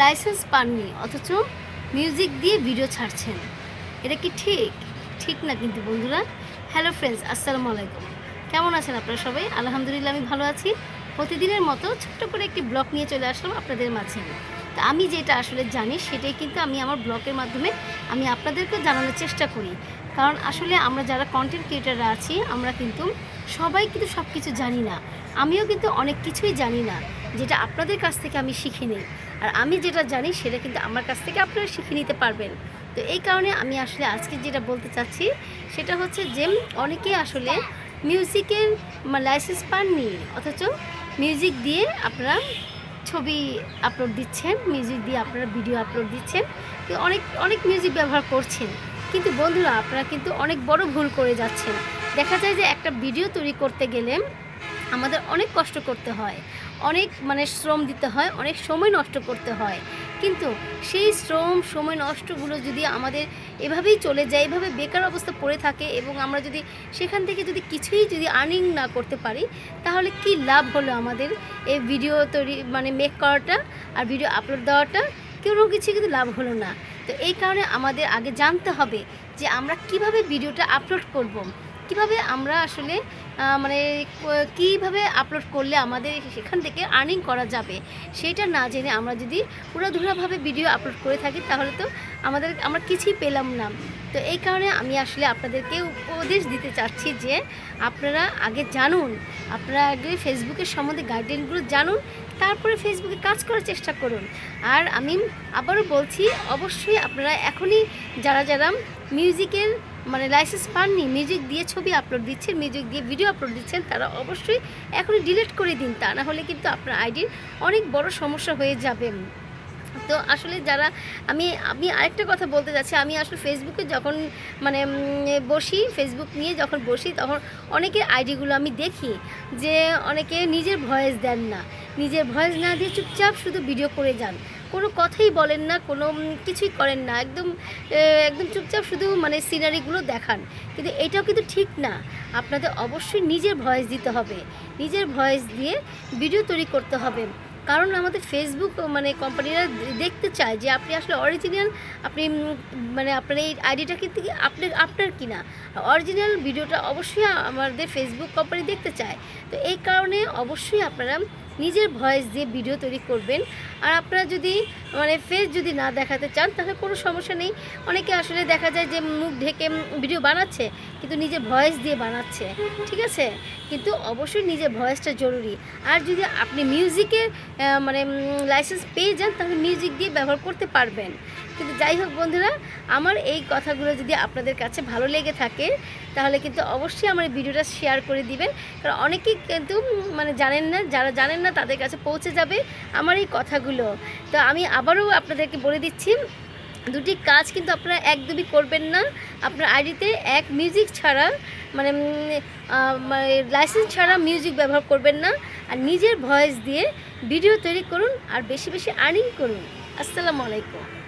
Licence পাননি, অথচ music দিয়ে ভিডিও ছাড়ছেন। এটা কি ঠিক? ঠিক না কিন্তু বন্ধুরা? হ্যালো ফ্রেন্ডস, আসসালামু আলাইকুম। কেমন আছেন আপনারা সবাই? আলহামদুলিল্লাহ, আমি ভালো আছি। প্রতিদিনের মতো ছোট্ট করে একটি ব্লগ নিয়ে চলে আসলাম আপনাদের মাঝে। তো আমি যেটা আসলে জানি, সেটাই কিন্তু আমি আমার ব্লগের মাধ্যমে আমি আপনাদেরকে জানানোর চেষ্টা করি। কারণ আসলে আমরা যারা কন্টেন্ট ক্রিয়েটাররা আছি, আমরা কিন্তু সবাই কিন্তু সব কিছু জানি না। আমিও কিন্তু অনেক কিছুই জানি না, যেটা আপনাদের কাছ থেকে আমি শিখে নিই আর আমি যেটা জানি সেটা কিন্তু আমার কাছ থেকে আপনারা শিখে নিতে পারবেন। তো এই কারণে আমি আসলে আজকে যেটা বলতে চাচ্ছি সেটা হচ্ছে যে অনেকে আসলে মিউজিকের লাইসেন্স পাননি, অথচ মিউজিক দিয়ে আপনারা ছবি আপলোড দিচ্ছেন, মিউজিক দিয়ে আপনারা ভিডিও আপলোড দিচ্ছেন। তো অনেক অনেক মিউজিক ব্যবহার করছেন। কিন্তু বন্ধুরা, আপনারা কিন্তু অনেক বড় ভুল করে যাচ্ছেন। দেখা যায় যে একটা ভিডিও তৈরি করতে গেলে আমাদের অনেক কষ্ট করতে হয়। অনেক মানে শ্রম দিতে হয়, অনেক সময় নষ্ট করতে হয়। কিন্তু সেই শ্রম, সময় নষ্টগুলো যদি আমাদের এভাবেই চলে যায়, এভাবে বেকার অবস্থা পড়ে থাকে এবং আমরা যদি সেখান থেকে যদি কিছুই যদি আর্নিং না করতে পারি, তাহলে কি লাভ হলো আমাদের এই ভিডিও তৈরি মানে মেক করাটা আর ভিডিও আপলোড দেওয়াটা? কোনো কিছু কিন্তু লাভ হলো না। তো এই কারণে আমাদের আগে জানতে হবে যে আমরা কীভাবে ভিডিওটা আপলোড করব। কীভাবে আমরা আসলে মানে কীভাবে আপলোড করলে আমাদের সেখান থেকে আর্নিং করা যাবে, সেটা না জেনে আমরা যদি পুরোধুরাভাবে ভিডিও আপলোড করে থাকি, তাহলে তো আমাদের, আমরা কিছুই পেলাম না। তো এই কারণে আমি আসলে আপনাদেরকে উপদেশ দিতে চাচ্ছি যে, আপনারা আগে জানুন, আপনারা আগে ফেসবুকের সম্বন্ধে গাইডলাইনগুলো জানুন, তারপরে ফেসবুকে কাজ করার চেষ্টা করুন। আর আমি আবারও বলছি, অবশ্যই আপনারা এখনই যারা যারা মিউজিকের মানে লাইসেন্স পাননি মিউজিক দিয়ে ছবি আপলোড দিচ্ছেন মিউজিক দিয়ে ভিডিও আপলোড দিচ্ছেন, তারা অবশ্যই এখনই ডিলিট করে দিন তা, না হলে কিন্তু আপনার আইডির অনেক বড় সমস্যা হয়ে যাবে। তো আসলে যারা, আমি আমি আরেকটা কথা বলতে যাচ্ছি, আমি আসলে ফেসবুকে যখন মানে বসি ফেসবুক নিয়ে যখন বসি, তখন অনেকের আইডিগুলো আমি দেখি যে অনেকে নিজের ভয়েস দেন না। নিজের ভয়েস না দিয়ে চুপচাপ শুধু ভিডিও করে যান। কোনো কথাই বলেন না, কোনো কিছুই করেন না। একদম একদম চুপচাপ শুধু মানে সিনারিগুলো দেখান। কিন্তু এটাও কিন্তু ঠিক না। আপনাদের অবশ্যই নিজের ভয়েস দিতে হবে। নিজের ভয়েস দিয়ে ভিডিও তৈরি করতে হবে। কারণ আমাদের ফেসবুক মানে কোম্পানিরা দেখতে চায় যে আপনি আসলে অরিজিনাল আপনি মানে আপনার এই আইডিটা কিন্তু কি আপনার আপনার কিনা। অরিজিনাল ভিডিওটা অবশ্যই আমাদের ফেসবুক কোম্পানি দেখতে চায়। তো এই কারণে অবশ্যই আপনারা নিজের ভয়েস দিয়ে ভিডিও তৈরি করবেন। আর আপনারা যদি মানে ফেস যদি না দেখাতে চান, তাহলে কোনো সমস্যা নেই। অনেকে আসলে দেখা যায় যে মুখ ঢেকে ভিডিও বানাচ্ছে, কিন্তু নিজের ভয়েস দিয়ে বানাচ্ছে, ঠিক আছে? কিন্তু অবশ্যই নিজের ভয়েসটা জরুরি। আর যদি আপনি মিউজিকের মানে লাইসেন্স পেয়ে যান, তাহলে মিউজিক দিয়ে ব্যবহার করতে পারবেন। কিন্তু যাই হোক বন্ধুরা, আমার এই কথাগুলো যদি আপনাদের কাছে ভালো লেগে থাকে, তাহলে কিন্তু অবশ্যই আমার ভিডিওটা শেয়ার করে দিবেন। কারণ অনেকেই কিন্তু মানে জানেন না, যারা জানেন না, তাদের কাছে পৌঁছে যাবে। আমার এই কথাগুলো তো আমি আবারও আপনাদেরকে বলে দিচ্ছি, দুটি কাজ কিন্তু আপনারা একদমই করবেন না। আপনার আইডিতে এক মিউজিক ছাড়া মানে লাইসেন্স ছাড়া মিউজিক ব্যবহার করবেন না। আর নিজের ভয়েস দিয়ে ভিডিও তৈরি করুন আর বেশি বেশি আর্নিং করুন। আসসালামু আলাইকুম।